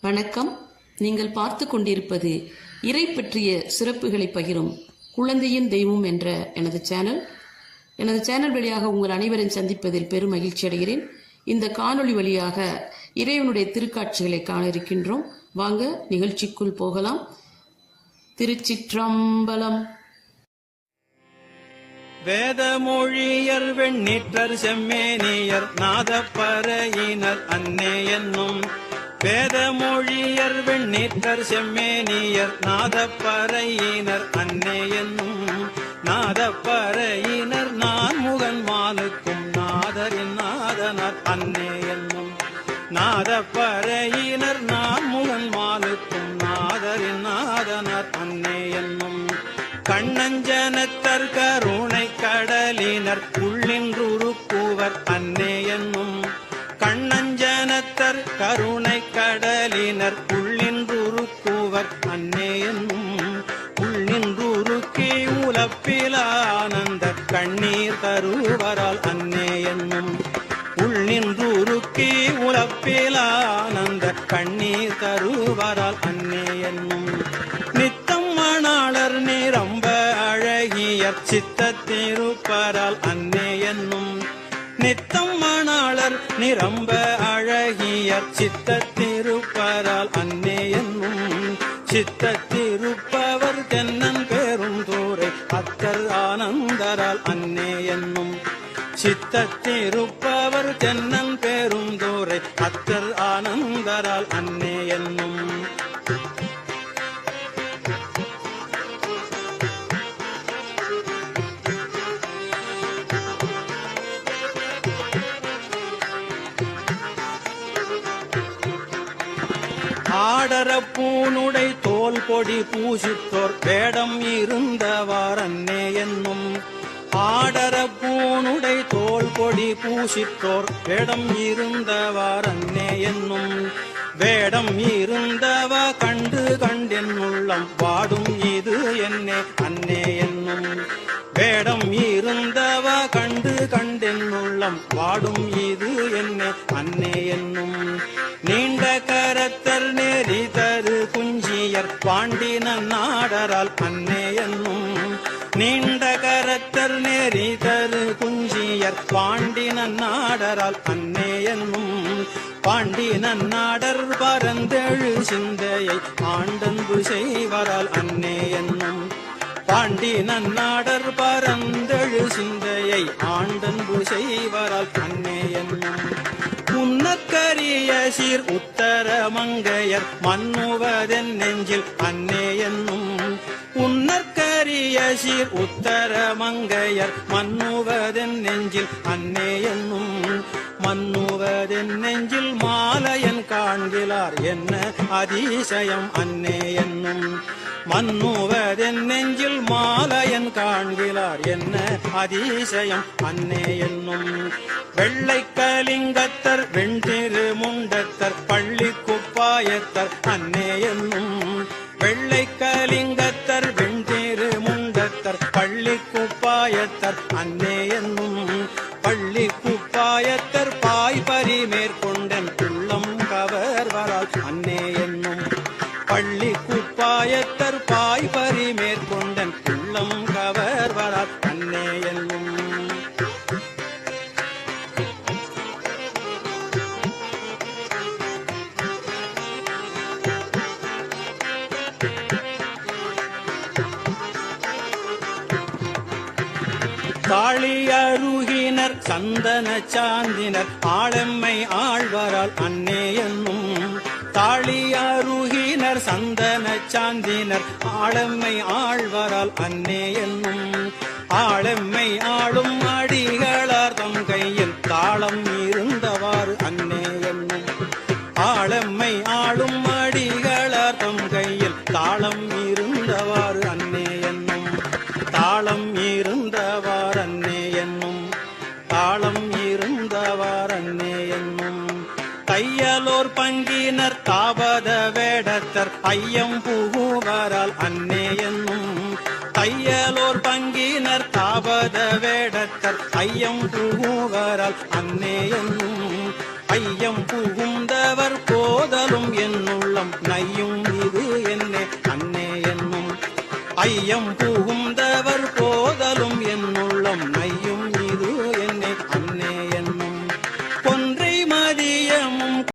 வணக்கம். நீங்கள் பார்த்து கொண்டிருப்பது இறை பற்றிய சிறப்புகளை பகிரும் குழந்தையின் தெய்வம் என்ற எனது சேனல். எனது சேனல் வழியாக உங்கள் அனைவரையும் சந்திப்பதில் பெரும் மகிழ்ச்சி அடைகிறேன். இந்த காணொளி வழியாக இறைவனுடைய திருக்காட்சிகளை காண இருக்கின்றோம். வாங்க நிகழ்ச்சிக்குள் போகலாம். திருச்சிற்றம்பலம். வேதமொழியர் வெண்ணீற்றர் செம்மேனியர் நாதப்பறையினர் அன்னே என்னும் வேதமொழியர் வெண்ணீற்றர் செம்மேனியர் நாதப்பறையினர் அன்னே என்னும் நாதப்பறையினர் நான் முகன் மாலுக்கும் நாதரின் நாதனர் அன்னே என்னும் நாதப்பறையினர் நான் முகன் மாலுக்கும் நாதரின் நாதனர் அன்னே என்னும் கண்ணஞ்சனத்தர் கருணை கடலினர் உள்ளின்றுருக்குவர் அன்னே என்னும் கண்ணஞ்சனத்தர் கருணை கடலினர் உள்ளின்றுருக்குவர் அன்னே என்னும் உலப்பில் ஆனந்த கண்ணீர் தருவரால் அன்னே என்னும் உலப்பில் ஆனந்த கண்ணீர் தருவரால் அன்னே நித்தம் மணாளர் நிரம்ப அழகிய சித்தத்திருப்பரால் அன்னே என்னும் நித்தம் மணாளர் நிரம்ப அழகியர் சித்தத்திருப்பரால் அன்னே என்னும் சித்தத்திருப்பவர் தென்னன் பெரும் தூரை அத்தர் ஆனந்தரால் அன்னே என்னும் சித்தத்திருப்பவர் தென்னன் பெரும் தூரை அத்தர் ஆனந்தரால் அன்னே என்னும் ஆடர பூனுடை தோல் பொடி பூசித்தோர் வேடம் இருந்தவார் அன்னே என்னும். ஆடர பூனுடை தோல் பொடி பூசித்தோர் வேடம் இருந்தவார் அன்னே என்னும். வேடம் இருந்தவ கண்டு கண்டென் உள்ளம் வாடும் இது என்னே அன்னே என்னும். வேடம் இருந்தவ கண்டு கண்டென் உள்ளம் வாடும் இது என்னே அன்னே என்னும் நீண்ட கரத்தர் நெறி தரு குஞ்சியற் பாண்டின நாடரால் அன்னே என்னும் பாண்டின நாடர் பரந்தெழு சிந்தையை ஆண்டன்பு செய்வரால் அன்னே என்னும் பாண்டி நன்னாடர் பரந்தெழு சிந்தையை ஆண்டன்பு செய்வரால் அன்னே என்னும் முன்னக்கரிய சீர் உத்தர மங்கையர் மன்னுவதென் நெஞ்சில் அன்னே உன்னற்கரிய உத்தர மங்கையர் மன்னுவதென் நெஞ்சில் அன்னே என்னும் மன்னுவதென் நெஞ்சில் மாலையன் காண்கிறார். என்ன அதிசயம்? அன்னே என்னும் மன்னுவதென் நெஞ்சில் மாலையன் காண்கிறார். என்ன அதிசயம்? அன்னே என்னும் வெள்ளை கலிங்கத்தர் வெண்திரு குப்பாயத்தர் அன்னே என்னும் பள்ளி குப்பாயத்தர் பாய் பரி மேற்கொண்டன் உள்ளம் கவர்வரால் அன்னே என்னும் பள்ளி தாளியருகினர் சந்தன சாந்தினர் ஆளெம்மை ஆழ்வரால் அன்னே என்னும். தாளியருகினர் சந்தன சாந்தினர் ஆளெம்மை ஆழ்வரால் அன்னே என்னும். ஆளெம்மை ஆளும் ஆள் தையலோர் பங்கினர் தாபத வேடத்தர் ஐயம் புகுவரால் அன்னே என்னும் தையலோர் பங்கினர் தாபத வேடத்தர் ஐயம் புகுவரால் அன்னே என்னும் ஐயம் புகுந்தவர் போதலும் என்னுள்ள உள்ளம் நையும் இது என்னே அன்னே என்னும் ஐயம் புகுந்தவர்